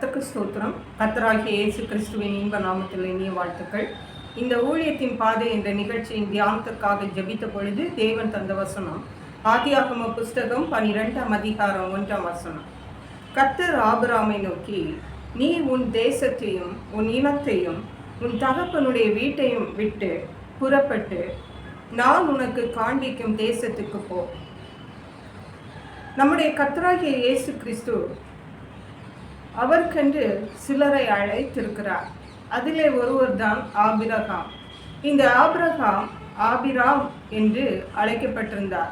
கர்த்தருக்கு ஸ்தோத்திரம். கர்த்தராகிய இயேசு கிறிஸ்துவின் இன்ப நாமத்தில் இனிய வாழ்த்துக்கள். இந்த ஊழியத்தின் பாதை என்ற நிகழ்ச்சியின் தியானத்திற்காக ஜெபித்த பொழுது தேவன் தந்த வசனம். ஆதியாகம புஸ்தகம் பனிரெண்டாம் அதிகாரம் ஒன்றாம் வசனம். கர்த்தர் ஆபராமை நோக்கி நீ உன் தேசத்தையும் உன் இனத்தையும் உன் தகப்பனுடைய வீட்டையும் விட்டு புறப்பட்டு நான் உனக்கு காண்பிக்கும் தேசத்துக்கு போ. நம்முடைய கர்த்தராகிய இயேசு கிறிஸ்து அவருக்கென்று சிலரை அழைத்திருக்கிறார். அதிலே ஒருவர் தான் ஆபிரகாம். இந்த ஆபிரகாம் ஆபிராம் என்று அழைக்கப்பட்டிருந்தார்.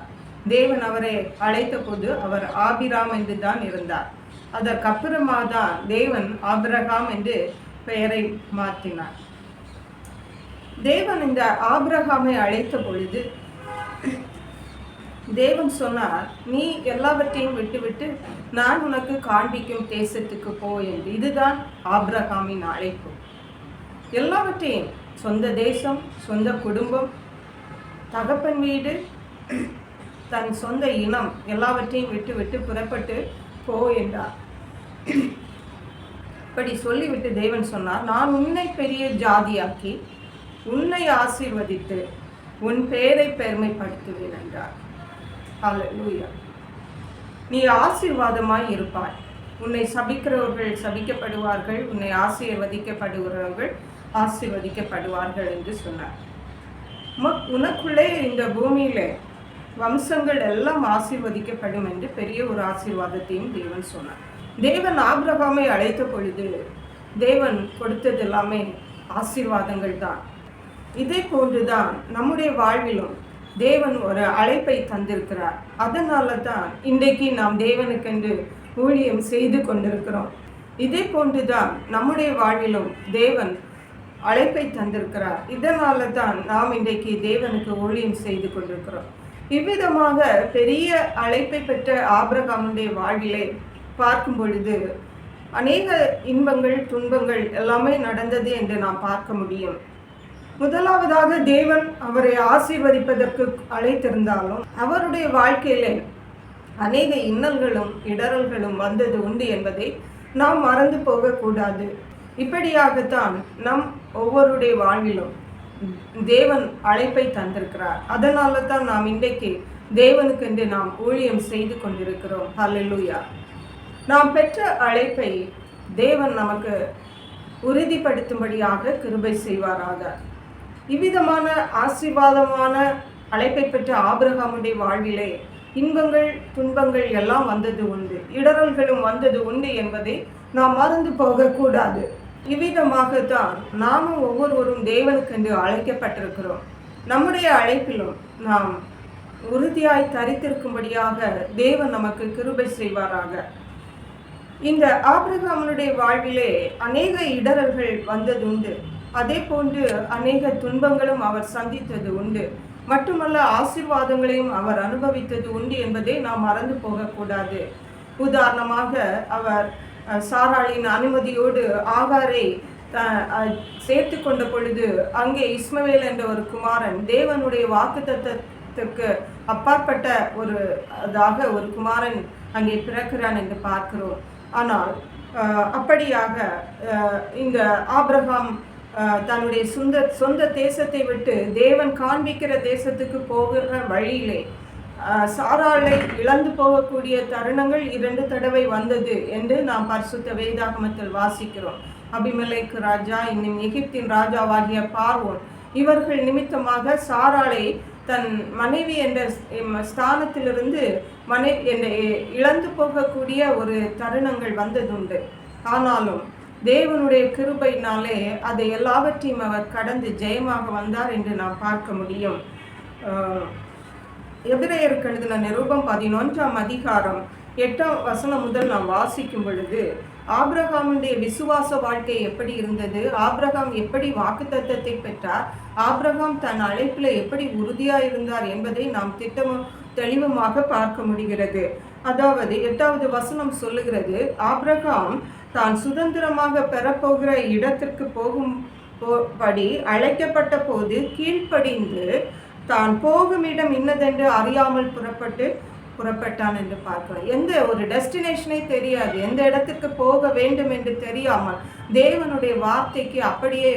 தேவன் அவரை அழைத்த போது அவர் ஆபிராம் என்று தான் இருந்தார். அதற்கப்புறமா தான் தேவன் ஆபிரகாம் என்று பெயரை மாற்றினார். தேவன் இந்த ஆபிரகாமை அழைத்த பொழுது தேவன் சொன்னார் நீ எல்லாவற்றையும் விட்டுவிட்டு நான் உனக்கு காண்பிக்கும் தேசத்துக்கு போ என்று. இதுதான் ஆப்ரஹாமின் அழைப்பு. எல்லாவற்றையும் சொந்த தேசம் சொந்த குடும்பம் தகப்பன் வீடு தன் சொந்த இனம் எல்லாவற்றையும் விட்டுவிட்டு புறப்பட்டு போ என்றார். இப்படி சொல்லிவிட்டு தேவன் சொன்னார் நான் உன்னை பெரிய ஜாதியாக்கி உன்னை ஆசீர்வதித்து உன் பெயரை பெருமைப்படுத்துவேன் என்றார். ஹalleluya நீ ஆசீர்வாதமாய் இருப்பாய். உன்னை சபிக்கிறவர்கள் சபிக்கப்படுவார்கள். உன்னை ஆசீர்வதிக்கப்படுகிறவர்கள் ஆசீர்வதிக்கப்படுவார்கள் என்று சொன்னார். உமக்- உனக்குள்ளே இந்த பூமியில் வம்சங்கள் எல்லாம் ஆசீர்வதிக்கப்படும் என்று பெரிய ஒரு ஆசீர்வாதத்தையும் தேவன் சொன்னார். தேவன் ஆபிரகாமை அழைத்த பொழுது தேவன் கொடுத்தது எல்லாமே ஆசீர்வாதங்கள் தான். இதே போன்றுதான் நம்முடைய வாழ்விலும் தேவன் ஒரு அழைப்பை தந்திருக்கிறார். அதனால தான் இன்றைக்கு நாம் தேவனுக்கென்று ஊழியம் செய்து கொண்டிருக்கிறோம். இதே போன்றுதான் நம்முடைய வாழ்விலும் தேவன் அழைப்பை தந்திருக்கிறார். இதனால தான் நாம் இன்றைக்கு தேவனுக்கு ஊழியம் செய்து கொண்டிருக்கிறோம். இவ்விதமாக பெரிய அழைப்பை பெற்ற ஆபிரகாமுடைய வாழ்விலே பார்க்கும் பொழுது அநேக இன்பங்கள் துன்பங்கள் எல்லாமே நடந்தது என்று நாம் பார்க்க முடியும். முதலாவதாக தேவன் அவரை ஆசீர்வதிப்பதற்கு அழைத்திருந்தாலும் அவருடைய வாழ்க்கையிலே அநேக இன்னல்களும் இடரல்களும் வந்தது உண்டு என்பதை நாம் மறந்து போகக்கூடாது. இப்படியாகத்தான் நம் ஒவ்வொருடைய வாழ்விலும் தேவன் அழைப்பை தந்திருக்கிறார். அதனால தான் நாம் இன்றைக்கு தேவனுக்கென்று நாம் ஊழியம் செய்து கொண்டிருக்கிறோம். ஹலலூயா நாம் பெற்ற அழைப்பை தேவன் நமக்கு உறுதிப்படுத்தும்படியாக கிருபை செய்வாராக. இவ்விதமான ஆசீர்வாதமான அழைப்பை பெற்ற ஆபிரகாமுடைய வாழ்விலே இன்பங்கள் துன்பங்கள் எல்லாம் வந்தது உண்டு. இடரல்களும் வந்தது உண்டு என்பதை நாம் மறந்து போகக்கூடாது. இவ்விதமாகத்தான் நாமும் ஒவ்வொருவரும் தேவனுக்கென்று அழைக்கப்பட்டிருக்கிறோம். நம்முடைய அழைப்பிலும் நாம் உறுதியாய் தரித்திருக்கும்படியாக தேவன் நமக்கு கிருபை செய்வாராக. இந்த ஆபிரகாமனுடைய வாழ்விலே அநேக இடரல்கள் வந்ததுண்டு. அதே போன்று அநேக துன்பங்களும் அவர் சந்தித்தது உண்டு. மட்டுமல்ல ஆசீர்வாதங்களையும் அவர் அனுபவித்தது உண்டு என்பதை நாம் மறந்து போகக்கூடாது. உதாரணமாக அவர் சாராளின் அனுமதியோடு ஆகாரை த- சேர்த்து கொண்ட பொழுது அங்கே இஸ்மவேல் என்ற ஒரு குமாரன் தேவனுடைய வாக்குத்தத்தத்திற்கு அப்பாற்பட்ட ஒரு அதாக ஒரு குமாரன் அங்கே பிறக்கிறான் என்று பார்க்கிறோம். ஆனால் அப்படியாக இந்த ஆப்ரஹாம் தன்னுடைய சொந்த சொந்த தேசத்தை விட்டு தேவன் காண்பிக்கிற தேசத்துக்கு போகிற வழியிலே சாராளை இழந்து போகக்கூடிய தருணங்கள் இரண்டு தடவை வந்தது என்று நாம் பரிசுத்த வேதாகமத்தில் வாசிக்கிறோம். அபிமலைக்கு ராஜா இன்னும் எகிப்தின் ராஜாவாகிய பார்வோன் இவர்கள் நிமித்தமாக சாராளை தன் மனைவி என்ற ஸ்தானத்திலிருந்து மனை என்ற இழந்து போகக்கூடிய ஒரு தருணங்கள் வந்ததுண்டு. ஆனாலும் தேவனுடைய கிருபையினாலே அதை எல்லாவற்றையும் அவர் கடந்து ஜெயமாக வந்தார் என்று நாம் பார்க்க முடியும். ஆஹ் எபிரேயருக்கு எழுதின நிருபம் பதினொன்றாம் அதிகாரம் எட்டாம் வசனம் முதல் நாம் வாசிக்கும் பொழுது ஆப்ரஹாமுடைய விசுவாச வாழ்க்கை எப்படி இருந்தது? ஆப்ரஹாம் எப்படி வாக்குத்தத்தத்தை பெற்றார்? ஆப்ரஹாம் தன் அழைப்பில் எப்படி உறுதியாக இருந்தார் என்பதை நாம் திட்டமும் தெளிவுமாக பார்க்க முடிகிறது. அதாவது எட்டாவது வசனம் சொல்லுகிறது ஆப்ரஹாம் தான் சுதந்திரமாக பெறப்போகிற இடத்திற்கு போகும் போ- படி அழைக்கப்பட்ட போது கீழ்ப்படிந்து தான் போகும் இடம் இன்னதென்று அறியாமல் புறப்பட்டு புறப்பட்டான் என்று பார்க்கிறோம் எந்த ஒரு டெஸ்டினேஷனே தெரியாது. எந்த இடத்துக்கு போக வேண்டும் என்று தெரியாமல் தேவனுடைய வார்த்தைக்கு அப்படியே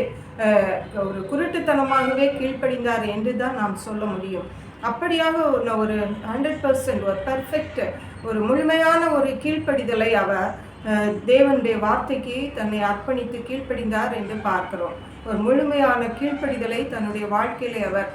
ஒரு குருட்டுத்தனமாகவே கீழ்ப்படிந்தார் என்று தான் நாம் சொல்ல முடியும். அப்படியாக ஒரு- ஹண்ட்ரட் பர்சன்ட் ஒரு பர்ஃபெக்ட் ஒரு முழுமையான ஒரு கீழ்ப்படிதலை அவர் தேவனுடைய வார்த்தைக்கு தன்னை அர்ப்பணித்து கீழ்ப்படிந்தார் என்று பார்க்கிறோம். ஒரு முழுமையான கீழ்ப்படிதலை தன்னுடைய வாழ்க்கையிலே அவர்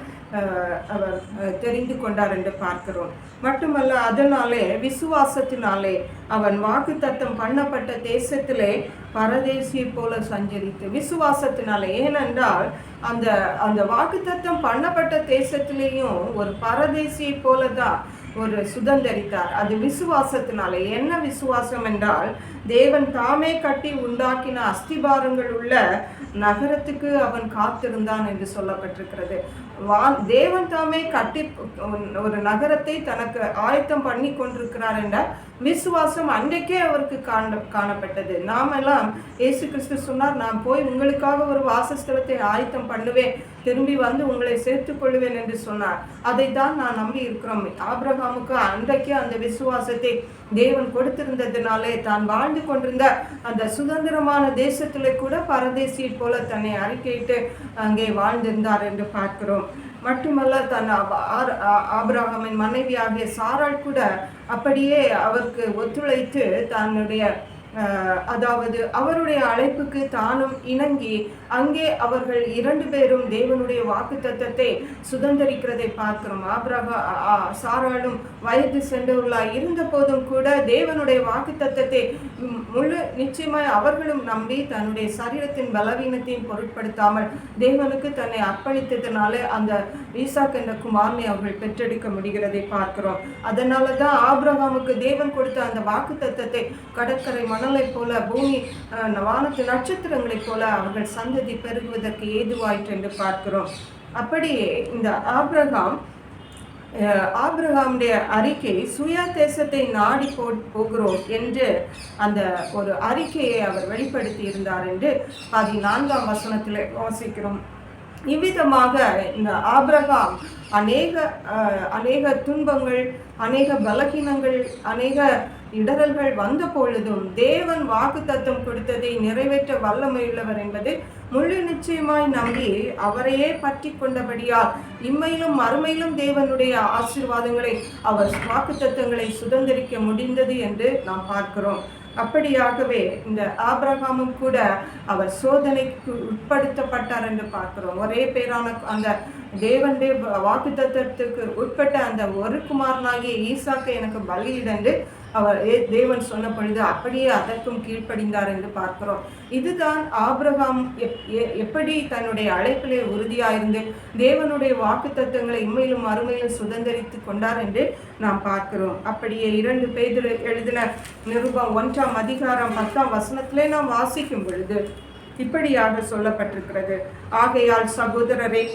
அவர் தெரிந்து கொண்டார் என்று பார்க்கிறோம். மட்டுமல்ல அதனாலே விசுவாசத்தினாலே அவன் வாக்குத்தத்தம் பண்ணப்பட்ட தேசத்திலே பரதேசியை போல சஞ்சரித்து விசுவாசத்தினாலே. ஏனென்றால் அந்த அந்த வாக்குத்தத்தம் பண்ணப்பட்ட தேசத்திலேயும் ஒரு பரதேசியை போல தான் ஒரு சுதந்தரித்தார். அது விசுவாசத்தினாலே. என்ன விசுவாசம் என்றால் தேவன் தாமே கட்டி உண்டாக்கின அஸ்திபாரங்கள் உள்ள நகரத்துக்கு அவன் காத்திருந்தான் என்று சொல்லப்பட்டிருக்கிறது. வா தேவன் தாமே கட்டி ஒரு நகரத்தை தனக்கு ஆயத்தம் பண்ணி கொண்டிருக்கிறார் என்ற விசுவாசம் அன்றைக்கே அவருக்கு காண காணப்பட்டது. நாமெல்லாம் இயேசு கிறிஸ்து சொன்னார் நான் போய் உங்களுக்காக ஒரு வாசஸ்தலத்தை ஆயத்தம் பண்ணுவேன். திரும்பி வந்து உங்களை சேர்த்துக் கொள்வேன் என்று சொன்னார். அதை தான் நான் நம்பி இருக்கிறோம் ஆபிரகாமுக்கு அன்றைக்கே அந்த விசுவாசத்தை தேவன் கொடுத்திருந்ததுனாலே தான் வாழ்ந்து கொண்டிருந்த அந்த சுதந்திரமான தேசத்திலே கூட பரதேசியை போல தன்னை அறிக்கையிட்டு அங்கே வாழ்ந்திருந்தார் என்று பார்க்கிறோம். மட்டுமல்ல தன் ஆப- ஆர்- ஆ- ஆபிரகாமின் மனைவியாகிய சாராள் கூட அப்படியே அவருக்கு ஒத்துழைத்து தன்னுடைய அதாவது அவருடைய அழைப்புக்கு தானும் இணங்கி அங்கே அவர்கள் இரண்டு பேரும் தேவனுடைய வாக்கு தத்தத்தை சுதந்திரிக்கிறதை பார்க்கிறோம். ஆபிரக ஆ- வயது சென்றவர்களாய் இருந்த போதும் கூட தேவனுடைய வாக்கு தத்தத்தை முழு நிச்சயமாய் அவர்களும் நம்பி தன்னுடைய சரீரத்தின் பலவீனத்தையும் பொருட்படுத்தாமல் தேவனுக்கு தன்னை அர்ப்பணித்ததினாலே அந்த ஈசாக் என்ற குமாரனை அவர்கள் பெற்றெடுக்க முடிகிறதை பார்க்கிறோம். அதனால தான் ஆபிரகாமுக்கு தேவன் கொடுத்த அந்த வாக்கு தத்தத்தை கடற்கரை மணலைப் போல பூமி வானத்து நட்சத்திரங்களைப் போல அவர்கள் சந்ததி பெருகுவதற்கு ஏதுவாயிற்று என்று பார்க்கிறோம். அப்படியே இந்த ஆப்ரகாம் ஆப்ரஹாமுடைய அறிக்கை சுய தேசத்தை நாடி போ போகிறோம் என்று அந்த ஒரு அறிக்கையை அவர் வெளிப்படுத்தி இருந்தார் என்று பதினான்காம் வசனத்தில் வாசிக்கிறோம். இவ்விதமாக இந்த ஆப்ரஹாம் அநேக அஹ், அநேக துன்பங்கள் அநேக பலகீனங்கள் அநேக இடரல்கள் வந்த பொழுதும் தேவன் வாக்குத்தத்தம் கொடுத்ததை நிறைவேற்ற வல்லமையுள்ளவர் என்பது முழு நிச்சயமாய் நம்பி அவரையே பற்றி கொண்டபடியால் இம்மையிலும் மறுமையிலும் தேவனுடைய ஆசீர்வாதங்களை அவர் வாக்குத்தத்தங்களை சுதந்திரிக்க முடிந்தது என்று நாம் பார்க்கிறோம். அப்படியாகவே இந்த ஆபிரகாமும் கூட அவர் சோதனைக்கு உட்படுத்தப்பட்டார் என்று பார்க்கிறோம். ஒரே பேரான அந்த தேவனுடைய வாக்குத்தத்தத்துக்கு உட்பட்ட அந்த ஒரு குமாரனாகிய ஈசாக்கை எனக்கு பலியிடந்து அவர் ஏ- தேவன் சொன்ன பொழுது அப்படியே அதற்கும் கீழ்ப்படிந்தார் என்று பார்க்கிறோம். இதுதான் ஆபிரகாம் எப்- எ- எப்படி தன்னுடைய அழைப்பிலே உறுதியாயிருந்து தேவனுடைய வாக்குத்தத்தங்களை இம்மையிலும் அருமையிலும் சுதந்திரித்து கொண்டார் என்று நாம் பார்க்கிறோம். அப்படியே இரண்டு பேர் எழுதின நிருபம் ஒன்றாம் அதிகாரம் பத்தாம் வசனத்திலே நாம் வாசிக்கும் பொழுது இப்படியாக சொல்லப்பட்டிருக்கிறது. ஆகையால் சகோதரரே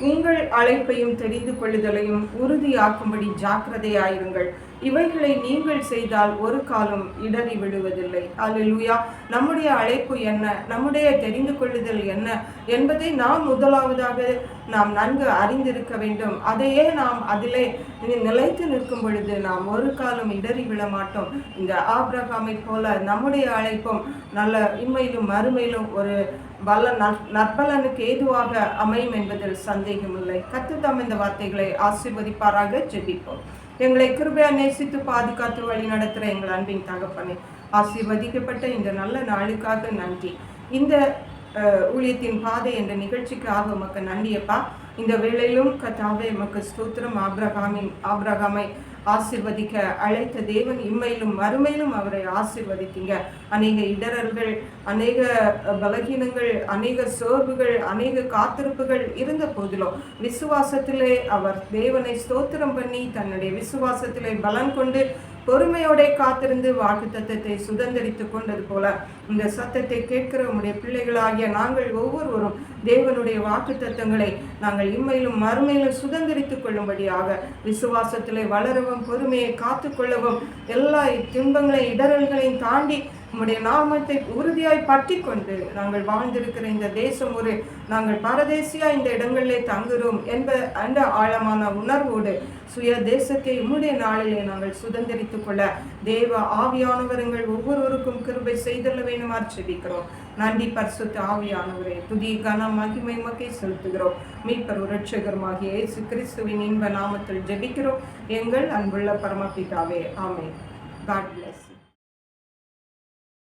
உங்கள் அழைப்பையும் தெரிந்து கொள்ளுதலையும் உறுதியாக்கும்படி ஜாக்கிரதையாயிருங்கள். இவைகளை நீங்கள் செய்தால் ஒரு காலம் இடறி விடுவதில்லை. அல்லேலூயா. நம்முடைய அழைப்பு என்ன? நம்முடைய தெரிந்து கொள்ளுதல் என்ன? என்பதை நாம் முதலாவதாக நாம் நன்கு அறிந்திருக்க வேண்டும். அதையே நாம் அதிலே நிலைத்து நிற்கும் பொழுது நாம் ஒரு காலம் இடறி விட மாட்டோம். இந்த ஆப்ரகாமை போல நம்முடைய அழைப்பும் நல்ல இம்மையிலும் மறுமையிலும் ஒரு பல நற்- நற்பலனுக்கு ஏதுவாக அமையும் என்பதில் சந்தேகமில்லை. கத்துத்தாம் இந்த வார்த்தைகளை ஆசீர்வதிப்பாராக. ஜெபிப்போம். எங்களை கிருபையா நேசித்து பாதுகாத்து வழி நடத்துகிற எங்கள் அன்பின் தகப்பனே ஆசீர்வதிக்கப்பட்ட இந்த நல்ல நாளுக்காக நன்றி. இந்த அஹ், ஊழியத்தின் பாதை என்ற நிகழ்ச்சிக்காக உமக்கு நன்றியப்பா. இந்த வேளையிலும் கத்தாவே எமக்கு ஸ்தோத்திரம். ஆப்ரஹாமின் ஆப்ரஹாமை ஆசிர்வதிக்க அழைத்த தேவன் இம்மையிலும் மறுமையிலும் அவரை ஆசிர்வதித்தீங்க. அநேக இடரல்கள் அநேக பலகீனங்கள் அநேக சோர்வுகள் அநேக காத்திருப்புகள் இருந்த போதிலும் விசுவாசத்திலே அவர் தேவனை ஸ்தோத்திரம் பண்ணி தன்னுடைய விசுவாசத்திலே பலன் கொண்டு பொறுமையோட காத்திருந்து வாக்கு தத்தத்தை சுதந்திரித்து கொண்டது போல இந்த சத்தத்தை கேட்கிற உடைய பிள்ளைகளாகிய நாங்கள் ஒவ்வொருவரும் தேவனுடைய வாக்கு தத்தங்களை நாங்கள் இம்மையிலும் மறுமையிலும் சுதந்திரித்துக் கொள்ளும்படியாக விசுவாசத்திலே வளரவும் பொறுமையை காத்துக்கொள்ளவும் எல்லா துன்பங்களை இடரல்களையும் தாண்டி உம்முடைய நாமத்தை உறுதியாய் பற்றி கொண்டு நாங்கள் வாழ்ந்திருக்கிற இந்த தேசம் ஒரு நாங்கள் பரதேசியா இந்த இடங்களிலே தங்குகிறோம் என்ப அந்த ஆழமான உணர்வோடு சுய தேசத்தை உம்முடைய நாளிலே நாங்கள் சுதந்திரித்துக் கொள்ள தேவ ஆவியானவருங்கள் ஒவ்வொருவருக்கும் கிருபை செய்தல்ல வேணுமாறு செபிக்கிறோம் நன்றி பரிசுத்த ஆவியானவரே துதி கன மகிமை மக்கை செலுத்துகிறோம். மீட்பர் உரட்சகருமாகிய இயேசு கிறிஸ்துவின் இன்ப நாமத்தில் ஜெபிக்கிறோம். எங்கள் அன்புள்ள பரமபிதாவே ஆமே காட்